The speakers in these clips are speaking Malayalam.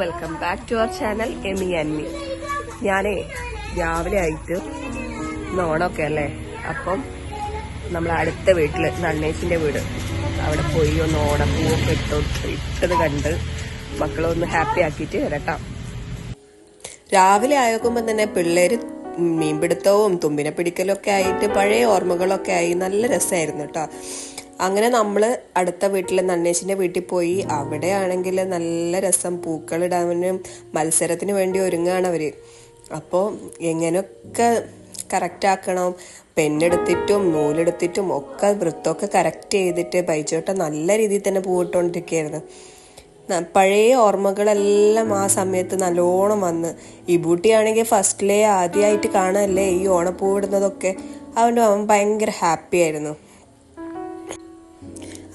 Welcome back to our channel Amy അന്നി ഞാനേ രാവിലെ ആയിട്ട് നോണൊക്കെ അല്ലേ? അപ്പം നമ്മൾ അടുത്ത വീട്ടിൽ നണ്ണേച്ചിന്റെ വീട്. അവിടെ പോയി ഒന്ന് ഓണപ്പൂവൊക്കെ ഇട്ടോ ഇട്ടത് കണ്ട് മക്കളെ ഒന്ന് ഹാപ്പി ആക്കിയിട്ട് വരട്ടാം. രാവിലെ ആയോക്കുമ്പോൾ തന്നെ പിള്ളേര് മീൻപിടുത്തവും തുമ്പിനെ പിടിക്കലൊക്കെ ആയിട്ട് പഴയ ഓർമ്മകളൊക്കെ ആയി. നല്ല രസമായിരുന്നു കേട്ടോ. അങ്ങനെ നമ്മൾ അടുത്ത വീട്ടിൽ നന്നേശിന്റെ വീട്ടിൽ പോയി. അവിടെയാണെങ്കിൽ നല്ല രസം. പൂക്കളിടാനും മത്സരത്തിന് വേണ്ടി ഒരുങ്ങുകയാണ് അവർ അപ്പോൾ എങ്ങനെയൊക്കെ കറക്റ്റ് ആക്കണം? പെണ്ണെടുത്തിട്ടും നൂലെടുത്തിട്ടും ഒക്കെ വൃത്തമൊക്കെ കറക്റ്റ് ചെയ്തിട്ട് ബൈച്ചോട്ട നല്ല രീതിയിൽ തന്നെ പൂവിട്ടുകൊണ്ടിരിക്കുകയായിരുന്നു പഴയ ഓർമ്മകളെല്ലാം ആ സമയത്ത് നല്ലോണം വന്ന്. ഈ ബൂട്ടിയാണെങ്കിൽ ഫസ്റ്റിലെ ആദ്യമായിട്ട് കാണാനല്ലേ ഈ ഓണപ്പൂവിടുന്നതൊക്കെ അതുകൊണ്ട് അവൻ ഭയങ്കര ഹാപ്പി ആയിരുന്നു.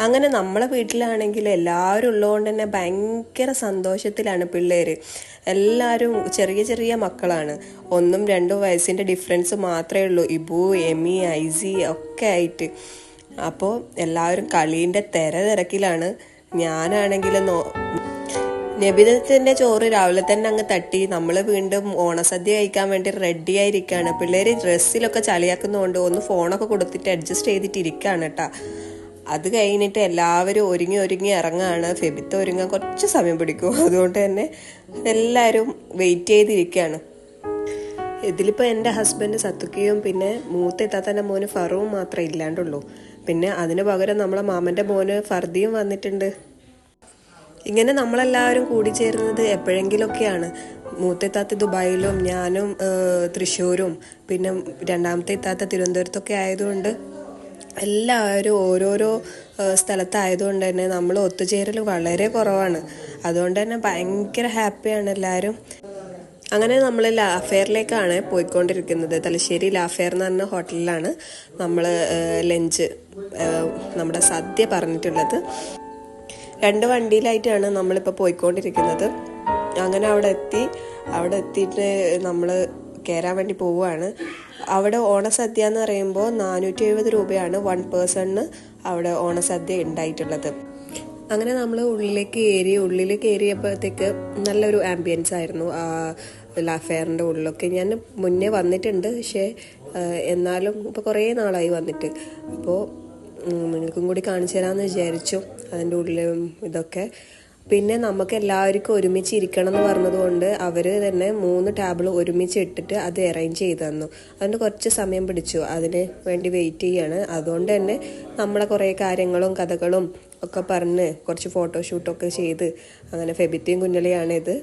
അങ്ങനെ നമ്മളെ വീട്ടിലാണെങ്കിൽ എല്ലാവരും ഉള്ളതുകൊണ്ട് തന്നെ ഭയങ്കര സന്തോഷത്തിലാണ് പിള്ളേർ എല്ലാവരും ചെറിയ ചെറിയ മക്കളാണ്. ഒന്നും രണ്ടും വയസ്സിന്റെ ഡിഫറൻസ് മാത്രമേ ഉള്ളൂ. ഇബു എമി ഐസി ഒക്കെ ആയിട്ട്. അപ്പോൾ എല്ലാവരും കളീന്റെ തിര തിരക്കിലാണ്. ഞാനാണെങ്കിൽ നോ നബിതത്തിന്റെ ചോറ് രാവിലെ തന്നെ അങ്ങ് തട്ടി. നമ്മൾ വീണ്ടും ഓണസദ്യ കഴിക്കാൻ വേണ്ടി റെഡി ആയിരിക്കുകയാണ് പിള്ളേര് ഡ്രസ്സിലൊക്കെ ചളിയാക്കുന്നതുകൊണ്ട് ഒന്ന് ഫോണൊക്കെ കൊടുത്തിട്ട് അഡ്ജസ്റ്റ് ചെയ്തിട്ട് ഇരിക്കാണ് കേട്ടാ അത് കഴിഞ്ഞിട്ട് എല്ലാവരും ഒരുങ്ങി ഒരുങ്ങി ഇറങ്ങാണ്. ഫെബിത്ത് ഒരുങ്ങാൻ കുറച്ച് സമയം പിടിക്കും. അതുകൊണ്ട് തന്നെ എല്ലാവരും വെയിറ്റ് ചെയ്തിരിക്കുകയാണ് ഇതിലിപ്പോൾ എന്റെ ഹസ്ബൻഡ് സത്തുക്കിയും പിന്നെ മൂത്ത എത്താത്തന്റെ മോന് ഫറുവും മാത്രമേ ഇല്ലാണ്ടുള്ളൂ. പിന്നെ അതിന് പകരം നമ്മളെ മാമന്റെ മോന് ഫർദിയും വന്നിട്ടുണ്ട്. ഇങ്ങനെ നമ്മളെല്ലാവരും കൂടി ചേരുന്നത് എപ്പോഴെങ്കിലൊക്കെയാണ്. മൂത്തെത്താത്ത ദുബായിലും ഞാനും തൃശ്ശൂരും പിന്നെ രണ്ടാമത്തെ എത്താത്ത തിരുവനന്തപുരത്തൊക്കെ ആയതുകൊണ്ട് എല്ലാവരും ഓരോരോ സ്ഥലത്തായതുകൊണ്ട് തന്നെ നമ്മൾ ഒത്തുചേരൽ വളരെ കുറവാണ്. അതുകൊണ്ട് തന്നെ ഭയങ്കര ഹാപ്പിയാണ് എല്ലാവരും. അങ്ങനെ നമ്മൾ ലാഫെയറിലേക്കാണ് പോയിക്കൊണ്ടിരിക്കുന്നത്. തലശ്ശേരി ലാഫെയർ എന്ന് പറഞ്ഞ ഹോട്ടലിലാണ് നമ്മൾ ലഞ്ച് നമ്മുടെ സദ്യ പറഞ്ഞിട്ടുള്ളത്. രണ്ട് വണ്ടിയിലായിട്ടാണ് നമ്മളിപ്പോൾ പോയിക്കൊണ്ടിരിക്കുന്നത്. അങ്ങനെ അവിടെ എത്തി അവിടെ എത്തിയിട്ട് നമ്മൾ കയറാൻ വേണ്ടി പോവുകയാണ്. അവിടെ ഓണസദ്യ എന്ന് പറയുമ്പോൾ നാനൂറ്റി എഴുപത് രൂപയാണ് വൺ പേഴ്സണിന് അവിടെ ഓണസദ്യ ഉണ്ടായിട്ടുള്ളത്. അങ്ങനെ നമ്മൾ ഉള്ളിലേക്ക് കയറി ഉള്ളിൽ കയറിയപ്പോഴത്തേക്ക് നല്ലൊരു ആംബിയൻസ് ആയിരുന്നു. ആ ലാഫെയറിന്റെ ഉള്ളിലൊക്കെ. ഞാൻ മുന്നേ വന്നിട്ടുണ്ട് പക്ഷേ എന്നാലും ഇപ്പോൾ കുറേ നാളായി വന്നിട്ട്. അപ്പോൾ നിങ്ങൾക്കും കൂടി കാണിച്ചു തരാമെന്ന് വിചാരിച്ചു അതിന്റെ ഉള്ളിലും ഇതൊക്കെ. പിന്നെ നമുക്ക് എല്ലാവർക്കും ഒരുമിച്ച് ഇരിക്കണം എന്ന് പറഞ്ഞതുകൊണ്ട് അവർ തന്നെ മൂന്ന് ടേബിൾ ഒരുമിച്ച് ഇട്ടിട്ട് അത് അറേഞ്ച് ചെയ്ത് തന്നു. അതുകൊണ്ട് കുറച്ച് സമയം പിടിച്ചു. അതിന് വേണ്ടി വെയിറ്റ് ചെയ്യാണ്. അതുകൊണ്ട് തന്നെ നമ്മളെ കുറേ കാര്യങ്ങളും കഥകളും ഒക്കെ പറഞ്ഞ് കുറച്ച് ഫോട്ടോഷൂട്ടൊക്കെ ചെയ്ത് അങ്ങനെ ഫെബിത്തിയും കുഞ്ഞലിയാണ് ഇത്.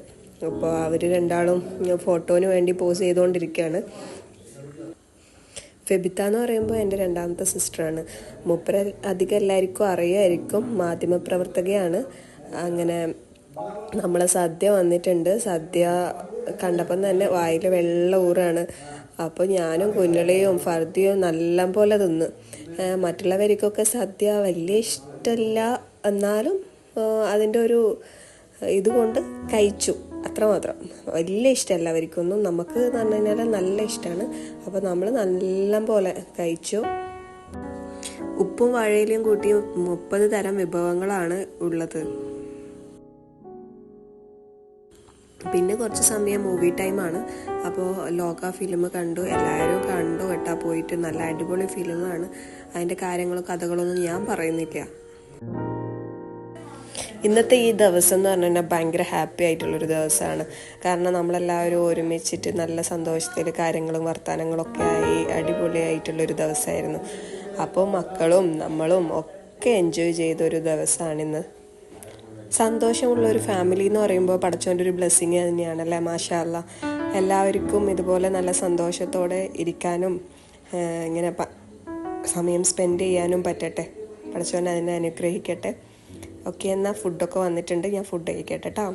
അപ്പോൾ അവർ രണ്ടാളും ഫോട്ടോന് വേണ്ടി പോസ് ചെയ്തുകൊണ്ടിരിക്കുകയാണ്. ഫെബിത്ത എന്ന് പറയുമ്പോൾ എന്റെ രണ്ടാമത്തെ സിസ്റ്ററാണ് മൂപ്പര അധികം എല്ലാവർക്കും അറിയായിരിക്കും. മാധ്യമപ്രവർത്തകയാണ്. അങ്ങനെ നമ്മളെ സദ്യ വന്നിട്ടുണ്ട്. സദ്യ കണ്ടപ്പം തന്നെ വായിൽ വെള്ള ഊറാണ്. അപ്പോൾ ഞാനും കുഞ്ഞളിയും ഫർദിയും നല്ല പോലെ തിന്ന്. മറ്റുള്ളവർക്കൊക്കെ സദ്യ വലിയ ഇഷ്ടമില്ല എന്നാലും അതിന്റെ ഒരു ഇതുകൊണ്ട് കഴിച്ചു. അത്രമാത്രം. വലിയ ഇഷ്ടമല്ല അവർക്കൊന്നും നമുക്ക് എന്ന് പറഞ്ഞു കഴിഞ്ഞാൽ നല്ല ഇഷ്ടമാണ്. അപ്പോൾ നമ്മൾ നല്ല പോലെ കഴിച്ചു. ഉപ്പും വാഴയിലും കൂട്ടി മുപ്പത് തരം വിഭവങ്ങളാണ് ഉള്ളത്. പിന്നെ കുറച്ച് സമയം മൂവി ടൈമാണ് അപ്പോൾ ലോക ഫിലിം കണ്ടു എല്ലാവരും കണ്ടു കേട്ടാ പോയിട്ട്. നല്ല അടിപൊളി ഫിലിമാണ് അതിന്റെ കാര്യങ്ങളും കഥകളൊന്നും ഞാൻ പറയുന്നില്ല. ഇന്നത്തെ ഈ ദിവസം എന്ന് പറഞ്ഞു കഴിഞ്ഞാൽ ഭയങ്കര ഹാപ്പി ആയിട്ടുള്ളൊരു ദിവസമാണ്. കാരണം നമ്മളെല്ലാവരും ഒരുമിച്ചിട്ട് നല്ല സന്തോഷത്തിൽ കാര്യങ്ങളും വർത്തമാനങ്ങളൊക്കെ ആയി അടിപൊളിയായിട്ടുള്ളൊരു ദിവസമായിരുന്നു അപ്പോൾ മക്കളും നമ്മളും ഒക്കെ എൻജോയ് ചെയ്തൊരു ദിവസമാണിന്ന് സന്തോഷമുള്ള ഒരു ഫാമിലി എന്ന് പറയുമ്പോൾ പഠിച്ചോന്റെ ഒരു ബ്ലെസ്സിങ് തന്നെയാണല്ലേ മാഷാല്ല എല്ലാവർക്കും ഇതുപോലെ നല്ല സന്തോഷത്തോടെ ഇരിക്കാനും ഇങ്ങനെ സമയം സ്പെൻഡ് ചെയ്യാനും പറ്റട്ടെ. പഠിച്ചോൻ അതിനെ അനുഗ്രഹിക്കട്ടെ. ഓക്കെ എന്നാൽ ഫുഡൊക്കെ വന്നിട്ടുണ്ട്. ഞാൻ ഫുഡ് കഴിക്കട്ടെ കേട്ടോ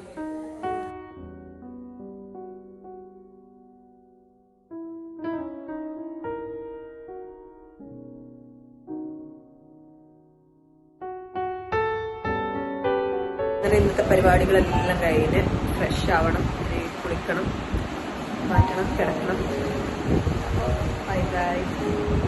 അങ്ങനെ ഇന്നത്തെ പരിപാടികളെല്ലാം കഴിഞ്ഞ് ഫ്രഷ് ആവണം. കുളിക്കണം മാറ്റണം കിടക്കണം. Bye bye